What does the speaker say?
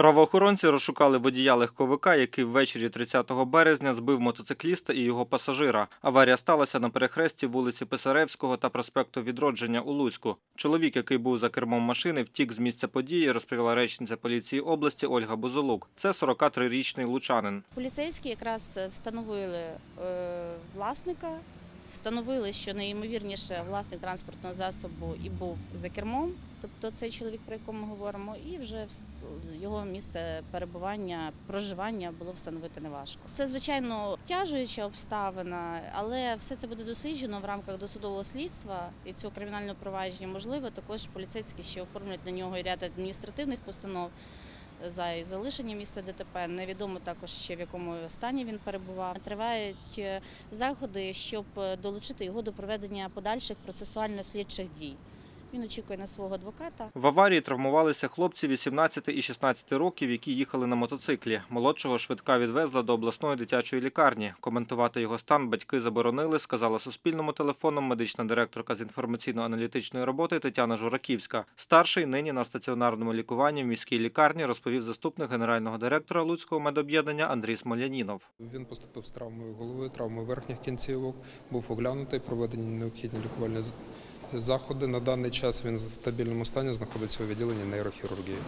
Правоохоронці розшукали водія легковика, який ввечері 30 березня збив мотоцикліста і його пасажира. Аварія сталася на перехресті вулиці Писаревського та проспекту Відродження у Луцьку. Чоловік, який був за кермом машини, втік з місця події, розповіла речниця поліції області Ольга Бузолук. Це 43-річний лучанин. Поліцейські якраз встановили е, власника, встановили, що найімовірніше власник транспортного засобу і був за кермом, тобто цей чоловік, про якого ми говоримо, і вже його місце перебування, проживання було встановити неважко. Це звичайно тяжуюча обставина, але все це буде досліджено в рамках досудового слідства і цього кримінального провадження. Можливо, також поліцейські ще оформлять на нього і ряд адміністративних постанов за залишення місця ДТП. Невідомо також ще в якому стані він перебував. Тривають е, заходи, щоб е, долучити його до проведення подальших процесуально-слідчих дій. Він очікує на свого адвоката. В аварії травмувалися хлопці 18 і 16 років, які їхали на мотоциклі. Молодшого швидка відвезла до обласної дитячої лікарні. Коментувати його стан батьки заборонили, сказала Суспільному телефоном медична директорка з інформаційно-аналітичної роботи Тетяна Жураківська. Старший нині на стаціонарному лікуванні в міській лікарні розповів заступник генерального директора Луцького медоб'єднання Андрій Смолянінов. Він поступив з травмою голови, травмою верхніх кінцівок, був оглянутий, проведені необхідні лікувальні з- заходи. На даний час він в стабільному стані знаходиться у відділенні нейрохірургії.